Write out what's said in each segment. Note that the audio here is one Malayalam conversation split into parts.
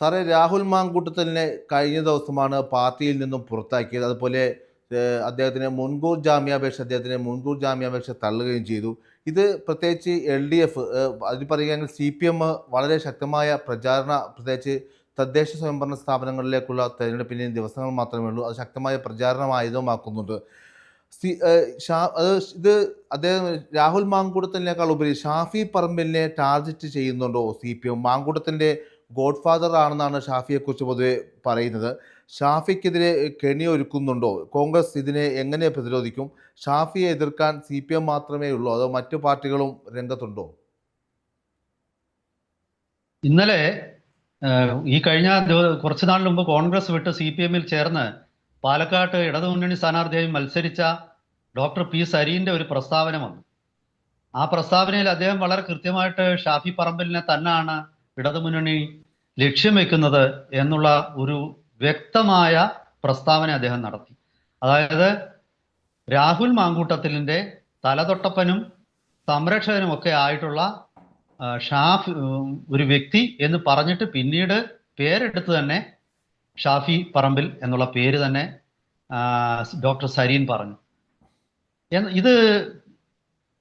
സാറേ രാഹുൽ മാങ്കൂട്ടത്തലിനെ കഴിഞ്ഞ ദിവസമാണ് പാർട്ടിയിൽ നിന്നും പുറത്താക്കിയത്. അതുപോലെ അദ്ദേഹത്തിന് മുൻകൂർ ജാമ്യാപേക്ഷ അദ്ദേഹത്തിന് മുൻകൂർ ജാമ്യാപേക്ഷ തള്ളുകയും ചെയ്തു. ഇത് പ്രത്യേകിച്ച് എൽ ഡി എഫ് അതിൽ പറയുകയാണെങ്കിൽ സി പി എം വളരെ ശക്തമായ പ്രചാരണ പ്രത്യേകിച്ച് തദ്ദേശ സ്വയംഭരണ സ്ഥാപനങ്ങളിലേക്കുള്ള തെരഞ്ഞെടുപ്പിന് ദിവസങ്ങൾ മാത്രമേ ഉള്ളൂ. അത് ശക്തമായ പ്രചാരണം ആയുധമാക്കുന്നുണ്ട് സി ഷാ- അത് ഇത് അദ്ദേഹം രാഹുൽ മാങ്കൂട്ടത്തിനേക്കാൾ ഉപരി ഷാഫി പറമ്പിലിനെ ടാർഗറ്റ് ചെയ്യുന്നുണ്ടോ സി പി എം? മാങ്കൂട്ടത്തിന്റെ ഗോഡ് ഫാദർ ആണെന്നാണ് ഷാഫിയെക്കുറിച്ച് പൊതുവെ പറയുന്നത്. ഷാഫിക്കെതിരെ കെണി ഒരുക്കുന്നുണ്ടോ? കോൺഗ്രസ് ഇതിനെ എങ്ങനെ പ്രതിരോധിക്കും? ഷാഫിയെ എതിർക്കാൻ സി പി എം മാത്രമേ ഉള്ളൂ അതോ മറ്റു പാർട്ടികളും രംഗത്തുണ്ടോ? ഇന്നലെ ഈ കഴിഞ്ഞ കുറച്ചു നാളിന് മുമ്പ് കോൺഗ്രസ് വിട്ട് സി പി എമ്മിൽ ചേർന്ന് പാലക്കാട്ട് ഇടതുമുന്നണി സ്ഥാനാർത്ഥിയായി മത്സരിച്ച ഡോക്ടർ പി സരീന്റെ ഒരു പ്രസ്താവന വന്നു. ആ പ്രസ്താവനയിൽ അദ്ദേഹം വളരെ കൃത്യമായിട്ട് ഷാഫി പറമ്പലിനെ തന്നെയാണ് ഇടതുമുന്നണി ലക്ഷ്യം വെക്കുന്നത് എന്നുള്ള ഒരു വ്യക്തമായ പ്രസ്താവന അദ്ദേഹം നടത്തി. അതായത് രാഹുൽ മാങ്കൂട്ടത്തിലിന്റെ തലതൊട്ടപ്പനും സംരക്ഷകനും ഒക്കെ ആയിട്ടുള്ള ഷാഫി ഒരു വ്യക്തി എന്ന് പറഞ്ഞിട്ട് പിന്നീട് പേരെടുത്ത് തന്നെ ഷാഫി പറമ്പിൽ എന്നുള്ള പേര് തന്നെ ഡോക്ടർ സരീൻ പറഞ്ഞു. ഇത്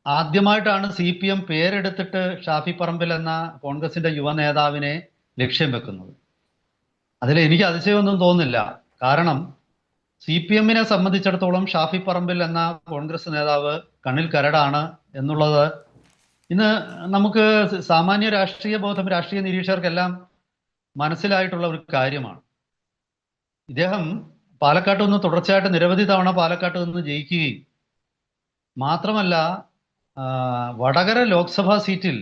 ആദ്യമായിട്ടാണ് സി പി എം പേരെടുത്തിട്ട് ഷാഫി പറമ്പിൽ എന്ന കോൺഗ്രസിന്റെ യുവ നേതാവിനെ ലക്ഷ്യം വെക്കുന്നത്. അതിൽ എനിക്ക് അതിശയമൊന്നും തോന്നുന്നില്ല. കാരണം സി പി എമ്മിനെ സംബന്ധിച്ചിടത്തോളം ഷാഫി പറമ്പിൽ എന്ന കോൺഗ്രസ് നേതാവ് കണ്ണിൽ കരടാണ് എന്നുള്ളത് ഇന്ന് നമുക്ക് സാമാന്യ രാഷ്ട്രീയ ബോധം രാഷ്ട്രീയ നിരീക്ഷകർക്കെല്ലാം മനസ്സിലായിട്ടുള്ള ഒരു കാര്യമാണ്. ഇദ്ദേഹം പാലക്കാട്ട് നിന്ന് തുടർച്ചയായിട്ട് നിരവധി തവണ പാലക്കാട്ട് നിന്ന് ജയിക്കുകയും മാത്രമല്ല വടകര ലോക്സഭാ സീറ്റിൽ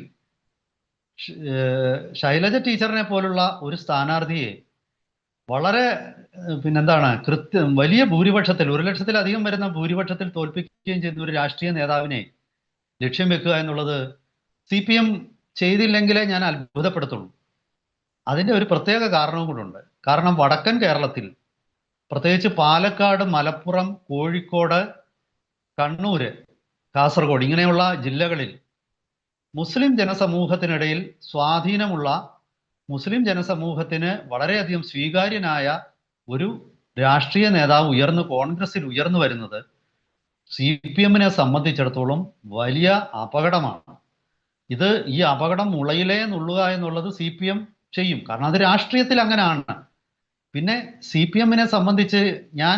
ശൈലജ ടീച്ചറിനെ പോലുള്ള ഒരു സ്ഥാനാർത്ഥിയെ വളരെ പിന്നെന്താണ് കൃത്യം വലിയ ഭൂരിപക്ഷത്തിൽ ഒരു ലക്ഷത്തിലധികം വരുന്ന ഭൂരിപക്ഷത്തിൽ തോൽപ്പിക്കുകയും ചെയ്യുന്ന ഒരു രാഷ്ട്രീയ നേതാവിനെ ലക്ഷ്യം വെക്കുക എന്നുള്ളത് സി പി എം ചെയ്തില്ലെങ്കിലേ ഞാൻ അത്ഭുതപ്പെടുത്തുള്ളൂ. അതിന്റെ ഒരു പ്രത്യേക കാരണവും കൂടെ കാരണം വടക്കൻ കേരളത്തിൽ പ്രത്യേകിച്ച് പാലക്കാട് മലപ്പുറം കോഴിക്കോട് കണ്ണൂര് കാസർഗോഡ് ഇങ്ങനെയുള്ള ജില്ലകളിൽ മുസ്ലിം ജനസമൂഹത്തിനിടയിൽ സ്വാധീനമുള്ള മുസ്ലിം ജനസമൂഹത്തിന് വളരെയധികം സ്വീകാര്യനായ ഒരു രാഷ്ട്രീയ നേതാവ് ഉയർന്നു കോൺഗ്രസിൽ ഉയർന്നു വരുന്നത് സി പി എമ്മിനെ സംബന്ധിച്ചിടത്തോളം വലിയ അപകടമാണ്. ഇത് ഈ അപകടം മുളയിലേ നുള്ളുക എന്നുള്ളത് സി പി എം ചെയ്യും. കാരണം അത് രാഷ്ട്രീയത്തിൽ അങ്ങനെയാണ് പിന്നെ സി പി എമ്മിനെ സംബന്ധിച്ച് ഞാൻ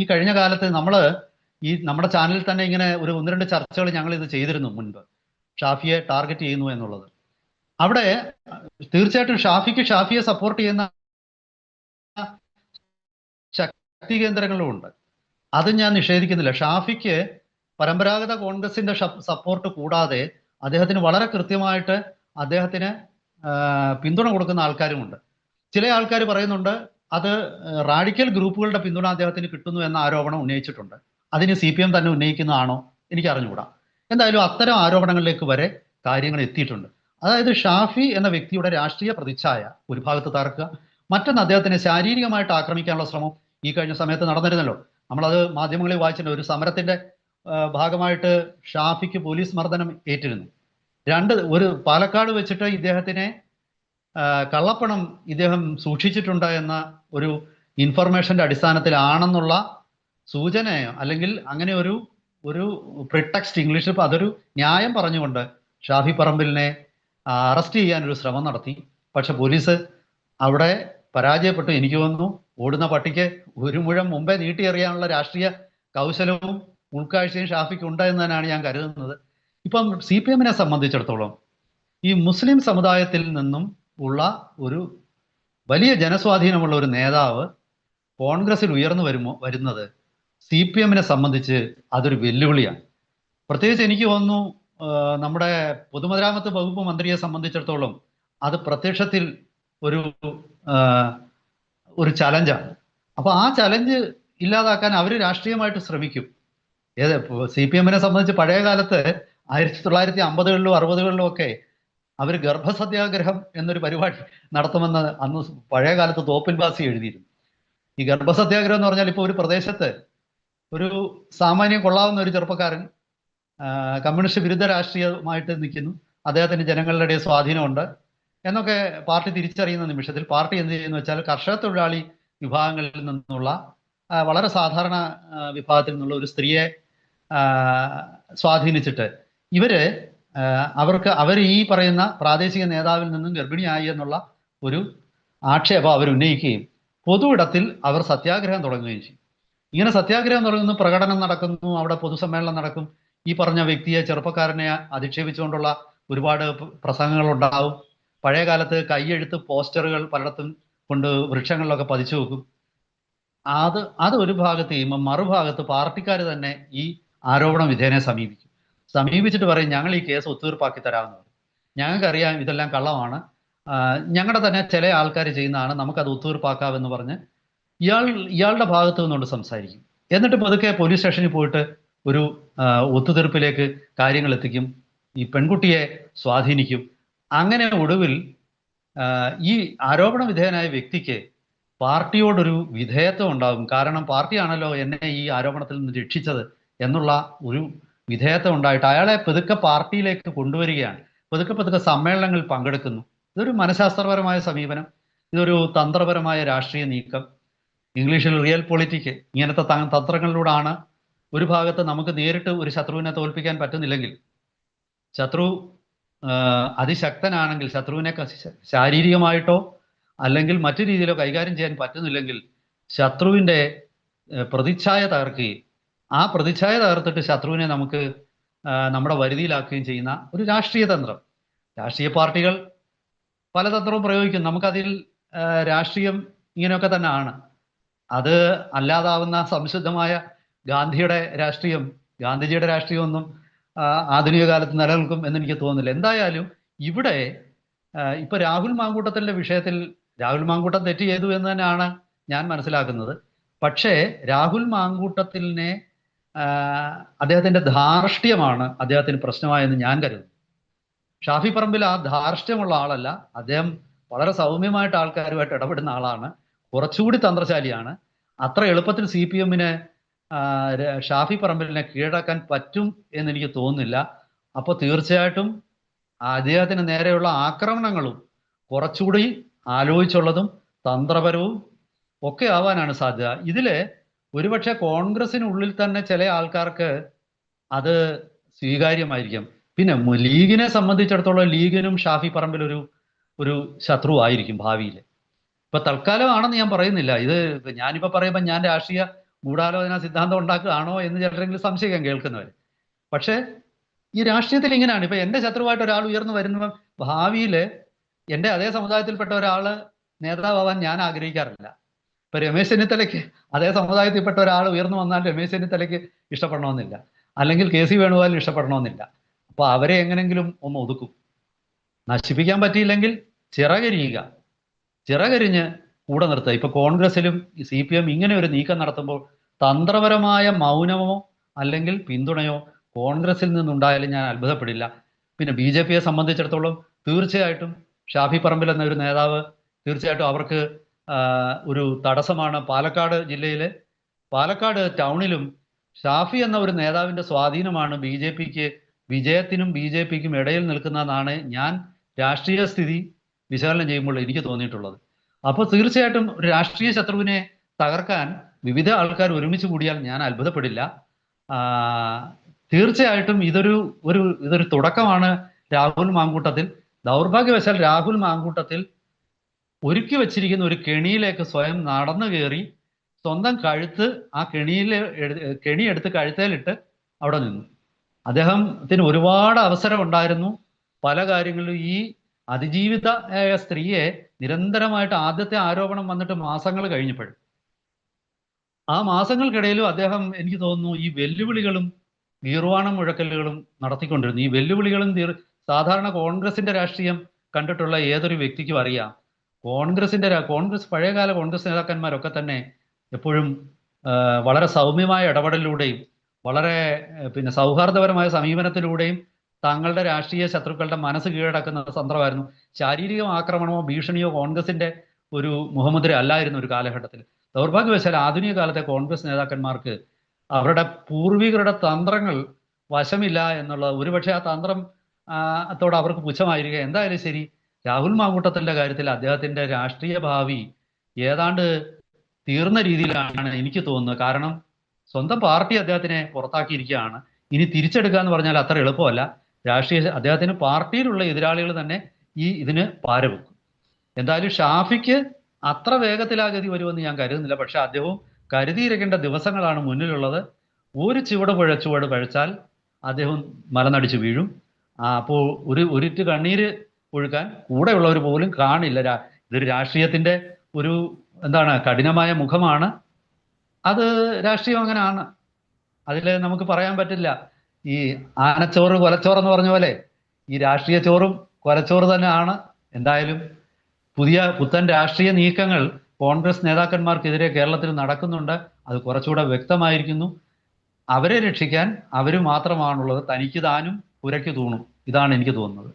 ഈ കഴിഞ്ഞ കാലത്ത് നമ്മൾ ഈ നമ്മുടെ ചാനലിൽ തന്നെ ഇങ്ങനെ ഒരു ഒന്ന് രണ്ട് ചർച്ചകൾ ഞങ്ങൾ ഇത് ചെയ്തിരുന്നു മുൻപ്. ഷാഫിയെ ടാർഗറ്റ് ചെയ്യുന്നു എന്നുള്ളത്. അവിടെ തീർച്ചയായിട്ടും ഷാഫിക്ക് ഷാഫിയെ സപ്പോർട്ട് ചെയ്യുന്ന ശക്തി കേന്ദ്രങ്ങളും ഉണ്ട് അത് ഞാൻ നിഷേധിക്കുന്നില്ല. ഷാഫിക്ക് പരമ്പരാഗത കോൺഗ്രസിന്റെ സപ്പോർട്ട് കൂടാതെ അദ്ദേഹത്തിന് വളരെ കൃത്യമായിട്ട് അദ്ദേഹത്തിന് പിന്തുണ കൊടുക്കുന്ന ആൾക്കാരുമുണ്ട്. ചില ആൾക്കാർ പറയുന്നുണ്ട് അത് റാഡിക്കൽ ഗ്രൂപ്പുകളുടെ പിന്തുണ അദ്ദേഹത്തിന് കിട്ടുന്നു എന്ന ആരോപണം ഉന്നയിച്ചിട്ടുണ്ട്. അതിന് സി പി എം തന്നെ ഉന്നയിക്കുന്നതാണോ എനിക്ക് അറിഞ്ഞുകൂടാ എന്തായാലും അത്തരം ആരോപണങ്ങളിലേക്ക് വരെ കാര്യങ്ങൾ എത്തിയിട്ടുണ്ട്. അതായത് ഷാഫി എന്ന വ്യക്തിയുടെ രാഷ്ട്രീയ പ്രതിച്ഛായ ഒരു ഭാഗത്ത് തകർക്കുക മറ്റൊന്ന് അദ്ദേഹത്തിനെ ശാരീരികമായിട്ട് ആക്രമിക്കാനുള്ള ശ്രമം ഈ കഴിഞ്ഞ സമയത്ത് നടന്നിരുന്നല്ലോ. നമ്മളത് മാധ്യമങ്ങളിൽ വായിച്ചിട്ടുണ്ട്. ഒരു സമരത്തിന്റെ ഭാഗമായിട്ട് ഷാഫിക്ക് പോലീസ് മർദ്ദനം ഏറ്റിരുന്നു. രണ്ട് ഒരു പാലക്കാട് വെച്ചിട്ട് ഇദ്ദേഹത്തിനെ കള്ളപ്പണം ഇദ്ദേഹം സൂക്ഷിച്ചിട്ടുണ്ട് എന്ന ഒരു ഇൻഫർമേഷന്റെ അടിസ്ഥാനത്തിലാണെന്നുള്ള സൂചനയോ അല്ലെങ്കിൽ അങ്ങനെ ഒരു ഒരു പ്രിടെക്സ്റ്റ് ഇംഗ്ലീഷിൽ ഇപ്പോൾ അതൊരു ന്യായം പറഞ്ഞുകൊണ്ട് ഷാഫി പറമ്പിലിനെ അറസ്റ്റ് ചെയ്യാൻ ഒരു ശ്രമം നടത്തി. പക്ഷെ പോലീസ് അവിടെ പരാജയപ്പെട്ടു. എനിക്ക് തോന്നുന്നു ഓടുന്ന പട്ടിക്ക് ഒരു മുഴം മുമ്പേ നീട്ടിയെറിയാനുള്ള രാഷ്ട്രീയ കൗശലവും ഉൾക്കാഴ്ചയും ഷാഫിക്ക് ഉണ്ട് എന്ന് തന്നെയാണ് ഞാൻ കരുതുന്നത്. ഇപ്പം സി പി എമ്മിനെ സംബന്ധിച്ചിടത്തോളം ഈ മുസ്ലിം സമുദായത്തിൽ നിന്നും ഉള്ള ഒരു വലിയ ജനസ്വാധീനമുള്ള ഒരു നേതാവ് കോൺഗ്രസിൽ ഉയർന്നു വരുമോ വരുന്നത് സി പി എമ്മിനെ സംബന്ധിച്ച് അതൊരു വെല്ലുവിളിയാണ്. പ്രത്യേകിച്ച് എനിക്ക് തോന്നുന്നു നമ്മുടെ പൊതുമരാമത്ത് വകുപ്പ് മന്ത്രിയെ സംബന്ധിച്ചിടത്തോളം അത് പ്രത്യക്ഷത്തിൽ ഒരു ഒരു ചലഞ്ചാണ്. അപ്പോൾ ആ ചലഞ്ച് ഇല്ലാതാക്കാൻ അവർ രാഷ്ട്രീയമായിട്ട് ശ്രമിക്കും. ഏത് സി പി എമ്മിനെ സംബന്ധിച്ച് പഴയ കാലത്ത് ആയിരത്തി തൊള്ളായിരത്തി അമ്പതുകളിലും അറുപതുകളിലും ഒക്കെ അവർ ഗർഭസത്യാഗ്രഹം എന്നൊരു പരിപാടി നടത്തുമെന്ന് അന്ന് പഴയ കാലത്ത് തോപ്പിൽ ബാസി എഴുതിയിരുന്നു. ഈ ഗർഭസത്യാഗ്രഹം എന്ന് പറഞ്ഞാൽ ഇപ്പോൾ ഒരു പ്രദേശത്ത് ഒരു സാമാന്യം കൊള്ളാവുന്ന ഒരു ചെറുപ്പക്കാരൻ കമ്മ്യൂണിസ്റ്റ് വിരുദ്ധ രാഷ്ട്രീയമായിട്ട് നിൽക്കുന്നു. അദ്ദേഹത്തിന് ജനങ്ങളുടെ സ്വാധീനമുണ്ട്. എന്നൊക്കെ പാർട്ടി തിരിച്ചറിയുന്ന നിമിഷത്തിൽ പാർട്ടി എന്ത് ചെയ്യുന്നു വെച്ചാൽ കർഷക തൊഴിലാളി വിഭാഗങ്ങളിൽ നിന്നുള്ള വളരെ സാധാരണ വിഭാഗത്തിൽ നിന്നുള്ള ഒരു സ്ത്രീയെ സ്വാധീനിച്ചിട്ട് ഇവർ അവർക്ക് അവർ ഈ പറയുന്ന പ്രാദേശിക നേതാവിൽ നിന്നും ഗർഭിണിയായി എന്നുള്ള ഒരു ആക്ഷേപം അവർ ഉന്നയിക്കുകയും പൊതു ഇടത്തിൽ അവർ സത്യാഗ്രഹം തുടങ്ങുകയും ചെയ്യും. ഇങ്ങനെ സത്യാഗ്രഹം തുടങ്ങുന്നു പ്രകടനം നടക്കുന്നു അവിടെ പൊതുസമ്മേളനം നടക്കും. ഈ പറഞ്ഞ വ്യക്തിയെ ചെറുപ്പക്കാരനെ അധിക്ഷേപിച്ചുകൊണ്ടുള്ള ഒരുപാട് പ്രസംഗങ്ങൾ ഉണ്ടാവും പഴയ കാലത്ത് കൈയെഴുത്ത് പോസ്റ്ററുകൾ പലയിടത്തും കൊണ്ട് വൃക്ഷങ്ങളിലൊക്കെ പതിച്ചു വെക്കും. അത് അത് ഒരു ഭാഗത്ത് ചെയ്യുമ്പോൾ മറുഭാഗത്ത് പാർട്ടിക്കാർ തന്നെ ഈ ആരോപണ വിധേയനെ സമീപിക്കും. സമീപിച്ചിട്ട് പറയും ഞങ്ങൾ ഈ കേസ് ഒത്തുതീർപ്പാക്കി തരാമെന്ന്. പറയും ഞങ്ങൾക്കറിയാം ഇതെല്ലാം കള്ളമാണ്. ഞങ്ങളുടെ തന്നെ ചില ആൾക്കാർ ചെയ്യുന്നതാണ് നമുക്കത് ഒത്തുതീർപ്പാക്കാമെന്ന് പറഞ്ഞ് ഇയാൾ ഇയാളുടെ ഭാഗത്തു നിന്നുകൊണ്ട് സംസാരിക്കും. എന്നിട്ട് പതുക്കെ പോലീസ് സ്റ്റേഷനിൽ പോയിട്ട് ഒരു ഒത്തുതീർപ്പിലേക്ക് കാര്യങ്ങൾ എത്തിക്കും. ഈ പെൺകുട്ടിയെ സ്വാധീനിക്കും. അങ്ങനെ ഒടുവിൽ ഈ ആരോപണ വിധേയനായ വ്യക്തിക്ക് പാർട്ടിയോടൊരു വിധേയത്വം ഉണ്ടാകും. കാരണം പാർട്ടിയാണല്ലോ എന്നെ ഈ ആരോപണത്തിൽ നിന്ന് രക്ഷിച്ചത് എന്നുള്ള ഒരു വിധേയത്വം ഉണ്ടായിട്ട് അയാളെ പതുക്കെ പാർട്ടിയിലേക്ക് കൊണ്ടുവരികയാണ്. പതുക്കെ പതുക്കെ സമ്മേളനങ്ങളിൽ പങ്കെടുക്കുന്നു. ഇതൊരു മനഃശാസ്ത്രപരമായ സമീപനം. ഇതൊരു തന്ത്രപരമായ രാഷ്ട്രീയ നീക്കം. ഇംഗ്ലീഷിൽ റിയൽ പൊളിറ്റിക്ക് ഇങ്ങനത്തെ തന്ത്രങ്ങളിലൂടെയാണ് ഒരു ഭാഗത്ത് നമുക്ക് നേരിട്ട് ഒരു ശത്രുവിനെ തോൽപ്പിക്കാൻ പറ്റുന്നില്ലെങ്കിൽ ശത്രു അതിശക്തനാണെങ്കിൽ ശത്രുവിനെ ശാരീരികമായിട്ടോ അല്ലെങ്കിൽ മറ്റു രീതിയിലോ കൈകാര്യം ചെയ്യാൻ പറ്റുന്നില്ലെങ്കിൽ ശത്രുവിന്റെ പ്രതിച്ഛായ തകർക്കുകയും ആ പ്രതിച്ഛായ തകർത്തിട്ട് ശത്രുവിനെ നമുക്ക് നമ്മുടെ വരുതിയിലാക്കുകയും ചെയ്യുന്ന ഒരു രാഷ്ട്രീയ തന്ത്രം. രാഷ്ട്രീയ പാർട്ടികൾ പല തന്ത്രവും പ്രയോഗിക്കും. നമുക്കതിൽ രാഷ്ട്രീയം ഇങ്ങനെയൊക്കെ തന്നെ ആണ് അത് അല്ലാതാവുന്ന സംശുദ്ധമായ ഗാന്ധിയുടെ രാഷ്ട്രീയം ഗാന്ധിജിയുടെ രാഷ്ട്രീയമൊന്നും ആധുനിക കാലത്ത് നിലനിൽക്കും എന്ന് എനിക്ക് തോന്നുന്നില്ല. എന്തായാലും ഇവിടെ ഇപ്പൊ രാഹുൽ മാങ്കൂട്ടത്തിന്റെ വിഷയത്തിൽ രാഹുൽ മാങ്കൂട്ടം തെറ്റ് ചെയ്തു എന്ന് തന്നെയാണ് ഞാൻ മനസ്സിലാക്കുന്നത്. പക്ഷേ രാഹുൽ മാങ്കൂട്ടത്തിനെ അദ്ദേഹത്തിന്റെ ധാർഷ്ട്യമാണ് അദ്ദേഹത്തിന് പ്രശ്നമായെന്ന് ഞാൻ കരുതുന്നു. ഷാഫി പറമ്പിൽ ആ ധാർഷ്ട്യമുള്ള ആളല്ല. അദ്ദേഹം വളരെ സൗമ്യമായിട്ട് ആൾക്കാരുമായിട്ട് ഇടപെടുന്ന ആളാണ്. കുറച്ചുകൂടി തന്ത്രശാലിയാണ്. അത്ര എളുപ്പത്തിൽ സി പി എമ്മിന് ഷാഫി പറമ്പിലിനെ കീഴടക്കാൻ പറ്റും എന്ന് എനിക്ക് തോന്നുന്നില്ല. അപ്പോൾ തീർച്ചയായിട്ടും അദ്ദേഹത്തിന് നേരെയുള്ള ആക്രമണങ്ങളും കുറച്ചുകൂടി ആലോചിച്ചുള്ളതും തന്ത്രപരവും ഒക്കെ ആവാനാണ് സാധ്യത. ഇതിൽ ഒരുപക്ഷെ കോൺഗ്രസിനുള്ളിൽ തന്നെ ചില ആൾക്കാർക്ക് അത് സ്വീകാര്യമായിരിക്കും. പിന്നെ ലീഗിനെ സംബന്ധിച്ചിടത്തോളം ലീഗിനും ഷാഫി പറമ്പിൽ ഒരു ഒരു ശത്രു ആയിരിക്കും ഭാവിയിൽ ഇപ്പൊ തൽക്കാലമാണെന്ന് ഞാൻ പറയുന്നില്ല. ഇത് ഞാനിപ്പോ പറയുമ്പോൾ ഞാൻ രാഷ്ട്രീയ ഗൂഢാലോചന സിദ്ധാന്തം ഉണ്ടാക്കുകയാണോ എന്ന് ചിലരെങ്കിലും സംശയിക്കാൻ കേൾക്കുന്നവർ പക്ഷേ ഈ രാഷ്ട്രീയത്തിൽ ഇങ്ങനെയാണ്. ഇപ്പൊ എന്റെ ശത്രുവായിട്ട് ഒരാൾ ഉയർന്നു വരുന്ന ഭാവിയിൽ എന്റെ അതേ സമുദായത്തിൽപ്പെട്ട ഒരാൾ നേതാവാൻ ഞാൻ ആഗ്രഹിക്കാറില്ല. ഇപ്പൊ രമേശ് ചെന്നിത്തലയ്ക്ക് അതേ സമുദായത്തിൽപ്പെട്ട ഒരാൾ ഉയർന്നു വന്നാൽ രമേശ് ചെന്നിത്തലയ്ക്ക് ഇഷ്ടപ്പെടണമെന്നില്ല. അല്ലെങ്കിൽ കെ സി വേണുഗോപാലിന് ഇഷ്ടപ്പെടണമെന്നില്ല. അപ്പൊ അവരെ എങ്ങനെങ്കിലും ഒന്ന് ഒതുക്കും. നശിപ്പിക്കാൻ പറ്റിയില്ലെങ്കിൽ ചിറകരിയുക. ചിറകരിഞ്ഞ് കൂടെ നിർത്തുക. ഇപ്പൊ കോൺഗ്രസിലും സി പി എം ഇങ്ങനെ ഒരു നീക്കം നടത്തുമ്പോൾ തന്ത്രപരമായ മൗനമോ അല്ലെങ്കിൽ പിന്തുണയോ കോൺഗ്രസിൽ നിന്നുണ്ടായാലും ഞാൻ അത്ഭുതപ്പെടില്ല. പിന്നെ ബി ജെ പിയെ സംബന്ധിച്ചിടത്തോളം തീർച്ചയായിട്ടും ഷാഫി പറമ്പിൽ എന്ന ഒരു നേതാവ് തീർച്ചയായിട്ടും അവർക്ക് ഒരു തടസ്സമാണ്. പാലക്കാട് ജില്ലയിലെ പാലക്കാട് ടൗണിലും ഷാഫി എന്ന ഒരു നേതാവിന്റെ സ്വാധീനമാണ് ബി ജെ പിക്ക്. വിജയത്തിനും ബി ജെ പിക്കും ഇടയിൽ നിൽക്കുന്നതെന്നാണ് ഞാൻ രാഷ്ട്രീയ സ്ഥിതി വിശകലനം ചെയ്യുമ്പോൾ എനിക്ക് തോന്നിയിട്ടുള്ളത്. അപ്പോൾ തീർച്ചയായിട്ടും ഒരു രാഷ്ട്രീയ ശത്രുവിനെ തകർക്കാൻ വിവിധ ആൾക്കാർ ഒരുമിച്ച് കൂടിയാൽ ഞാൻ അത്ഭുതപ്പെടില്ല. തീർച്ചയായിട്ടും ഇതൊരു ഒരു ഇതൊരു തുടക്കമാണ് രാഹുൽ മാങ്കൂട്ടത്തിൽ. ദൗർഭാഗ്യവശാൽ രാഹുൽ മാങ്കൂട്ടത്തിൽ ഒരുക്കി വച്ചിരിക്കുന്ന ഒരു കെണിയിലേക്ക് സ്വയം നടന്നു കയറി സ്വന്തം കഴുത്ത് ആ കെണിയിൽ കെണി എടുത്ത് കഴുത്തേലിട്ട് അവിടെ നിന്നു. അദ്ദേഹത്തിന് ഒരുപാട് അവസരം ഉണ്ടായിരുന്നു പല കാര്യങ്ങളിലും ഈ അതിജീവിത സ്ത്രീയെ നിരന്തരമായിട്ട് ആദ്യത്തെ ആരോപണം വന്നിട്ട് മാസങ്ങൾ കഴിഞ്ഞപ്പോഴും. ആ മാസങ്ങൾക്കിടയിലും അദ്ദേഹം എനിക്ക് തോന്നുന്നു ഈ വെല്ലുവിളികളും ഗീർവാണം മുഴക്കലുകളും നടത്തിക്കൊണ്ടിരുന്നു. ഈ വെല്ലുവിളികളും സാധാരണ കോൺഗ്രസിന്റെ രാഷ്ട്രീയം കണ്ടിട്ടുള്ള ഏതൊരു വ്യക്തിക്കും അറിയാം. കോൺഗ്രസിന്റെ കോൺഗ്രസ് പഴയകാല കോൺഗ്രസ് നേതാക്കന്മാരൊക്കെ തന്നെ എപ്പോഴും വളരെ സൗമ്യമായ ഇടപെടലിലൂടെയും വളരെ പിന്നെ സൗഹാർദ്ദപരമായ സമീപനത്തിലൂടെയും തങ്ങളുടെ രാഷ്ട്രീയ ശത്രുക്കളുടെ മനസ്സ് കീഴടക്കുന്ന തന്ത്രമായിരുന്നു. ശാരീരിക ആക്രമണമോ ഭീഷണിയോ കോൺഗ്രസിന്റെ ഒരു മുഖമുദ്ര അല്ലായിരുന്നു ഒരു കാലഘട്ടത്തിൽ. ദൗർഭാഗ്യവശാൽ ആധുനിക കാലത്തെ കോൺഗ്രസ് നേതാക്കന്മാർക്ക് അവരുടെ പൂർവികരുടെ തന്ത്രങ്ങൾ വശമില്ല എന്നുള്ളത് ഒരുപക്ഷെ ആ തന്ത്രം ത്തോട് അവർക്ക് പുച്ഛമായിരിക്കുക എന്തായാലും ശരി രാഹുൽ മാങ്കൂട്ടത്തിന്റെ കാര്യത്തിൽ അദ്ദേഹത്തിന്റെ രാഷ്ട്രീയ ഭാവി ഏതാണ്ട് തീർന്ന രീതിയിലാണ് എനിക്ക് തോന്നുന്നത്. കാരണം സ്വന്തം പാർട്ടി അദ്ദേഹത്തിനെ പുറത്താക്കിയിരിക്കുകയാണ്. ഇനി തിരിച്ചെടുക്കുക എന്ന് പറഞ്ഞാൽ അത്ര എളുപ്പമല്ല. രാഷ്ട്രീയ അദ്ദേഹത്തിന് പാർട്ടിയിലുള്ള എതിരാളികൾ തന്നെ ഈ ഇതിന് പാരവെക്കും. എന്തായാലും ഷാഫിക്ക് അത്ര വേഗത്തിലാ ഗതി വരുമെന്ന് ഞാൻ കരുതുന്നില്ല. പക്ഷെ അദ്ദേഹവും കരുതിയിരിക്കേണ്ട ദിവസങ്ങളാണ് മുന്നിലുള്ളത്. ഒരു ചുവട് പുഴ ചുവട് പഴച്ചാൽ അദ്ദേഹം മലനടിച്ച് വീഴും. അപ്പോൾ ഒരു ഒരിറ്റ് കണ്ണീര് ഒഴുക്കാൻ കൂടെയുള്ളവർ പോലും കാണില്ല. ഇതൊരു രാഷ്ട്രീയത്തിന്റെ ഒരു എന്താണ് കഠിനമായ മുഖമാണ്. അത് രാഷ്ട്രീയം അങ്ങനെയാണ് അതിൽ നമുക്ക് പറയാൻ പറ്റില്ല. ഈ ആനച്ചോറ് കൊലച്ചോറ് എന്ന് പറഞ്ഞ പോലെ ഈ രാഷ്ട്രീയ ചോറും കൊലച്ചോറ് തന്നെയാണ്. എന്തായാലും പുതിയ പുത്തൻ രാഷ്ട്രീയ നീക്കങ്ങൾ കോൺഗ്രസ് നേതാക്കന്മാർക്കെതിരെ കേരളത്തിൽ നടക്കുന്നുണ്ട്. അത് കുറച്ചുകൂടെ വ്യക്തമായിരിക്കുന്നു. അവരെ രക്ഷിക്കാൻ അവർ മാത്രമാണുള്ളത്. തനിക്ക് താനും പുരയ്ക്ക് തൂണും. ഇതാണ് എനിക്ക് തോന്നുന്നത്.